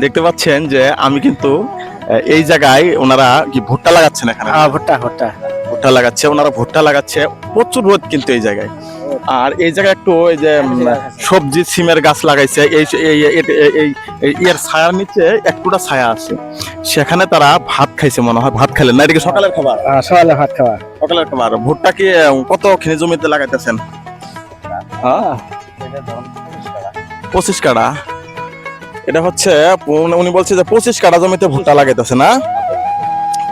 দেখতে পাচ্ছেন যে আমি কিন্তু এই জায়গায় ওনারা কি ভুট্টা লাগাচ্ছেন এখানে? হ্যাঁ ভুট্টা ভুট্টা। ভুট্টা লাগাচ্ছে ওনারা ভুট্টা লাগাচ্ছে। প্রচুর রোদ কিন্তু এই জায়গায়। আর এই জায়গায় একটু এই যে সবজি সিমের গাছ লাগাইছে। এই এর ছায়ার নিচে একটুটা ছায়া আছে। সেখানে তারা ভাত খাইছে মনে হয়। ভাত খেলেন না? এদিকে সকালের খাবার? হ্যাঁ, সকালে ভাত খাওয়া। সকালের খাবার। ভুট্টা কি আহ, কত খিনি জমিতে লাগাইতেছেন? হ্যাঁ। পঁচিশ কাড়া। এটা হচ্ছে উনি- বলছে যে পঁচিশ কাড়া জমিতে ভুট্টা লাগাইতেছে না?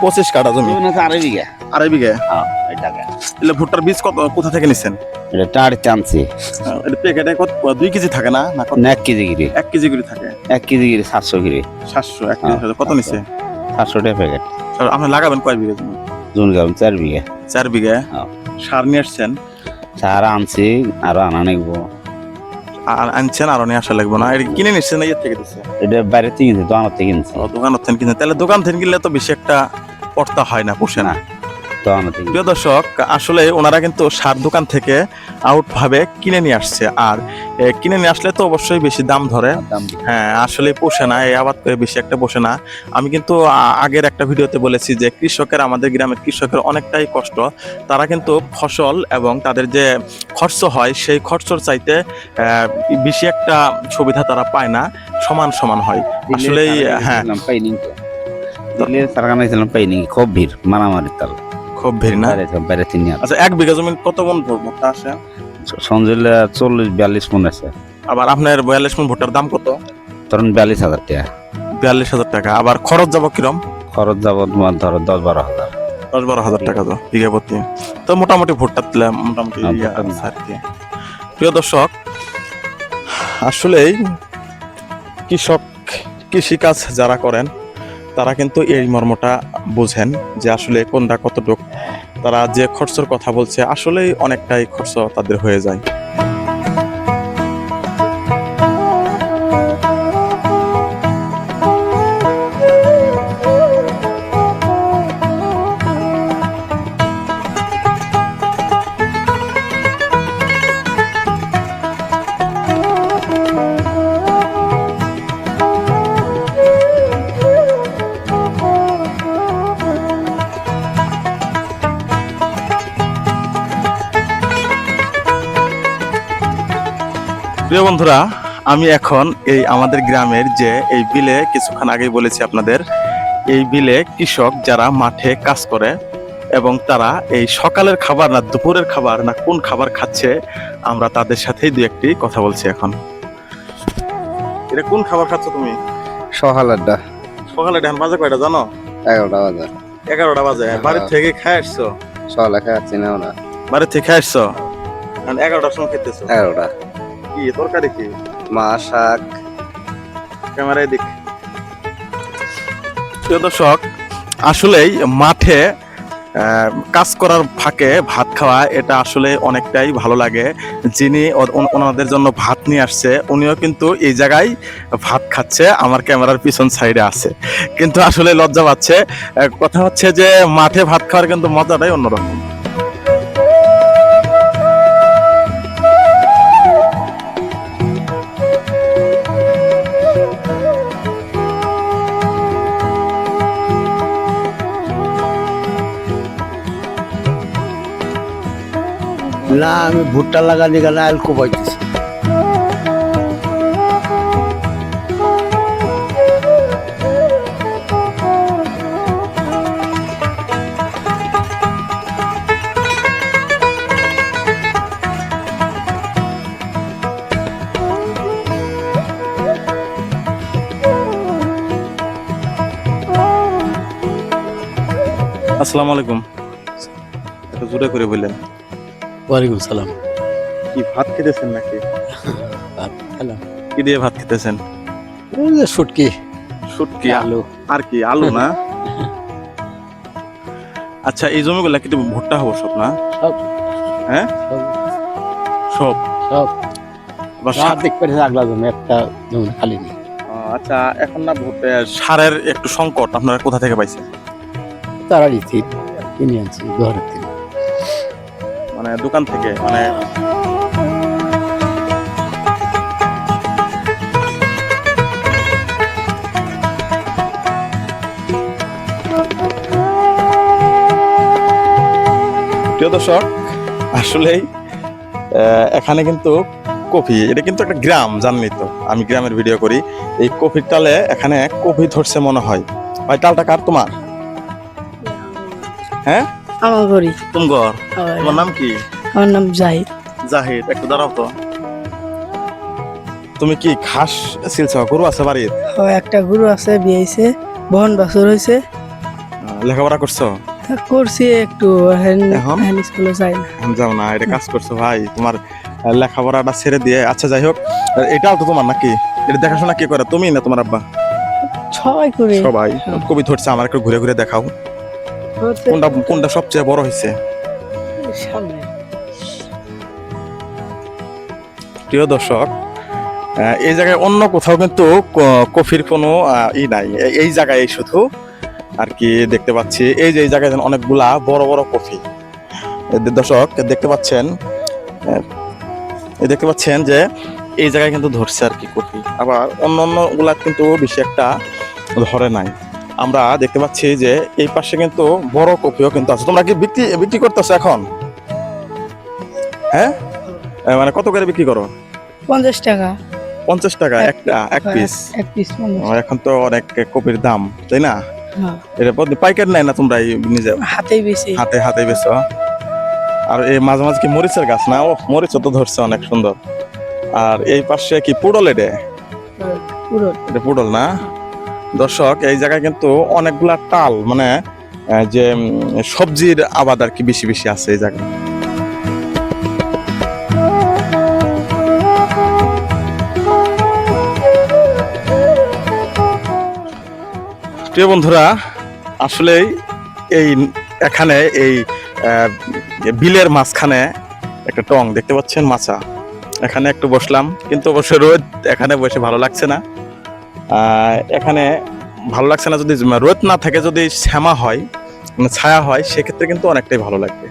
পঁচিশ কাটা জমি। আড়াই বিঘা। আড়াই বিঘে? হ্যাঁ ভুট্টার বীজ কত কোথা থেকে নিছেন? এটা টাড় এটা প্যাকেটে কত দুই কেজি থাকে না? না এক কেজি গিরি। এক কেজি থাকে? এক কেজি গিরি সাতশো গিরি। সাতশো এক কেজি থাকে। কত নিছে? সাতশো টাকা প্যাকেট। আপনি লাগাবেন কয় বিঘা জমি? চার বিঘা। চার বিঘা? হ্যাঁ। সার নিয়ে আসছেন? সার আনছি আরও আনা নেব আর আনছেন আর নিয়ে আসা লাগবে না। এটা কিনে নিচ্ছেন না ইয়ে থেকে দিচ্ছে এটা বাইরে থেকে কিনছি দোকান থেকে কিনছে। দোকান থেকে কিনে তাহলে দোকান থেকে কিনলে তো বেশি একটা পড়তা হয় না পোষে না। প্রিয় দর্শক আসলে ওনারা কিন্তু সার দোকান থেকে আউট ভাবে কিনে নিয়ে আসছে। আর কিনে নিয়ে আসলে তো অবশ্যই বেশি দাম ধরে। হ্যাঁ আসলে পোষে না এই আবাদ করে বেশি একটা পোষে না। আমি কিন্তু আগের একটা ভিডিওতে বলেছি যে কৃষকের আমাদের গ্রামের কৃষকের অনেকটাই কষ্ট। তারা কিন্তু ফসল এবং তাদের যে খরচ হয় সেই খরচর চাইতে বেশি একটা সুবিধা তারা পায় না সমান সমান হয়। আসলেই হ্যাঁ। দিল্লির পাইনি খুব ভিড় মারামারি তাল খুব ভিড় না? সব বাইরে তিন আচ্ছা এক বিঘা জমি কত মন ভুট্টা আসে সঞ্জলে চল্লিশ বিয়াল্লিশ মন আছে। আবার আপনার বয়াল্লিশ মন ভুট্টার দাম কত? ধরুন বিয়াল্লিশ হাজার টাকা। বিয়াল্লিশ হাজার টাকা। আবার খরচ যাব কিরম? খরচ যাব তোমার ধরো দশ বারো হাজার। দশ বারো হাজার টাকা তো বিঘা প্রতি। তো মোটামুটি ভুট্টা তুলে মোটামুটি হ্যাঁ, প্রিয় দর্শক আসলেই কৃষক কৃষিকাজ যারা করেন তারা কিন্তু এই মর্মটা বোঝেন যে আসলে কোনটা কতটুক তারা যে খরচর কথা বলছে আসলেই অনেকটাই খরচ তাদের হয়ে যায়। প্রিয় বন্ধুরা আমি এখন এই আমাদের গ্রামের যে এই বিলে কিছুক্ষণ আগেই বলেছি আপনাদের এই বিলে কৃষক যারা মাঠে কাজ করে এবং তারা এই সকালের খাবার না দুপুরের খাবার না কোন খাবার খাচ্ছে আমরা তাদের সাথেই দু একটি কথা বলছি এখন। এটা কোন খাবার খাচ্ছ তুমি? সকালেরটা সকালে ধান বাজে কয়টা জানো? এগারোটা বাজে। এগারোটা বাজে। বাড়ির থেকে খাই আসছো? সকালে খাচ্ছি না ওরা বাড়ির থেকে খাই আসছো? এগারোটার সময় খেতেছো? এগারোটা। কি? তরকারি কি? মা শাক। ক্যামেরায় দিক। প্রিয় দর্শক আসলেই মাঠে কাজ করার ফাঁকে ভাত খাওয়া এটা আসলে অনেকটাই ভালো লাগে। যিনি ওনাদের জন্য ভাত নিয়ে আসছে উনিও কিন্তু এই জায়গায় ভাত খাচ্ছে আমার ক্যামেরার পিছন সাইডে আছে। কিন্তু আসলে লজ্জা পাচ্ছে। কথা হচ্ছে যে মাঠে ভাত খাওয়ার কিন্তু মজাটাই অন্যরকম। না আমি ভুট্টা লাগানি গেলে আল কোবাইতেছি আসসালামু আলাইকুম। জোরে করে বললেন ওয়ালাইকুম সালাম। কি ভাত খেতেছেন নাকি? ভাত খেলাম। কি দিয়ে ভাত খেতেছেন? শুটকি। শুটকি আলু। আর কি আলু না? আচ্ছা এই জমিগুলা কিন্তু ভুট্টা হব সব না? হ্যাঁ? সব। সব? বা রাত সা- আগলা জমি একটা জমি খালি নেই। আচ্ছা এখন না সারের একটু সংকট আপনারা কোথা থেকে পাইছেন? তারা কিনে আনছি ঘরের থেকে। মানে দোকান থেকে মানে প্রিয় দর্শক, আসলেই এখানে কিন্তু কফি, এটা কিন্তু একটা গ্রাম, জানলি তো, আমি গ্রামের ভিডিও করি। এই কফির টালে এখানে কফি ধরছে মনে হয়। ভাই টালটা কার তোমার? হ্যাঁ? আমার তোমার নাম কি? আমার নাম জাহিদ। জাহিদ একটু দাঁড়াও তো। তুমি কি ঘাস শিলছ গরু আছে বাড়ির? ও একটা গুরু আছে বিয়েছে বহন বাছর হয়েছে লেখাপড়া করছ? করছি একটু এখন? স্কুলে যাই না। যাও না এটা কাজ করছ ভাই তোমার লেখাপড়াটা ছেড়ে দিয়ে আচ্ছা যাই হোক এটাও তো তোমার নাকি? এটা দেখাশোনা কি করে তুমি না তোমার আব্বা? সবাই করে। সবাই কবি ধরছে আমার একটু ঘুরে ঘুরে দেখাও। কোনটা কোনটা সবচেয়ে বড় হয়েছে প্রিয় দর্শক এই জায়গায় অন্য কোথাও কিন্তু কফির কোনো ই নাই। এই জায়গায় শুধু আর কি দেখতে পাচ্ছি এই যে এই জায়গায় অনেকগুলা বড় বড় কফি। দর্শক দেখতে পাচ্ছেন দেখতে পাচ্ছেন যে এই জায়গায় কিন্তু ধরছে আর কি কফি। আবার অন্য অন্যগুলা কিন্তু বেশি একটা ধরে নাই। আমরা দেখতে পাচ্ছি যে এই পাশে কিন্তু বড় কফিও কিন্তু আছে। তোমরা কি বিক্রি বিক্রি করতেছো এখন? হ্যাঁ? মানে কত করে বিক্রি করো? পঞ্চাশ টাকা। পঞ্চাশ টাকা একটা এক পিস এক পিস এখন তো অনেক কপির দাম তাই না? হ্যাঁ। এটা প্রতি- পাইকারি নেয় না তোমরা নিজে? হাতেই বেশি। হাতে হাতে বেছো আর এই মাঝে মাঝে কি মরিচের গাছ না? ও মরিচও তো ধরছে অনেক সুন্দর। আর এই পাশে কি পুডল এটা? এটা পুডল না? দর্শক, এই জায়গায় কিন্তু অনেকগুলা টাল মানে যে সবজির আবাদ আর কি বেশি বেশি আছে এই জায়গায়। প্রিয় বন্ধুরা, আসলেই এই, এখানে এই বিলের মাঝখানে একটা টং দেখতে পাচ্ছেন মাছা এখানে একটু বসলাম, কিন্তু অবশ্য রোদ এখানে বসে ভালো লাগছে না। এখানে ভালো লাগছে না যদি রোদ না থাকে, যদি শ্যামা হয় মানে ছায়া হয়, সেক্ষেত্রে কিন্তু অনেকটাই ভালো লাগবে।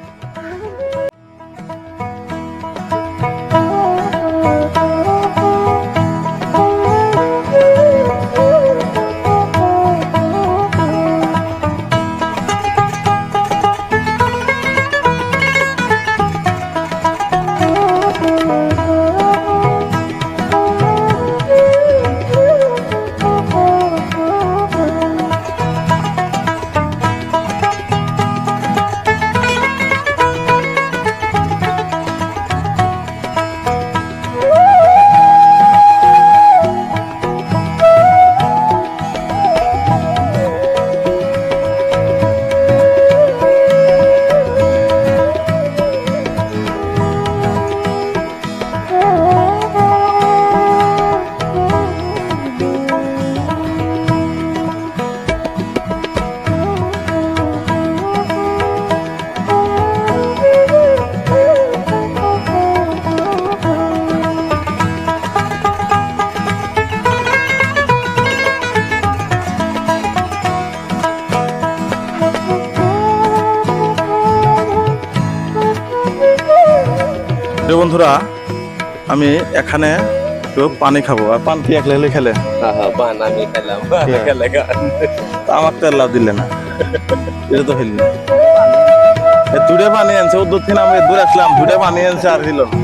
প্রিয় বন্ধুরা আমি এখানে একটু পানি খাব। আর পান কি একলে খেলে? পান আমি খেলাম। আমার তো লাভ দিলে না। এটা তো ফেললি দুটা পানি আনছে ও দূর থেকে আমি দূরে আসলাম দুটা পানি আনছে আর দিল না।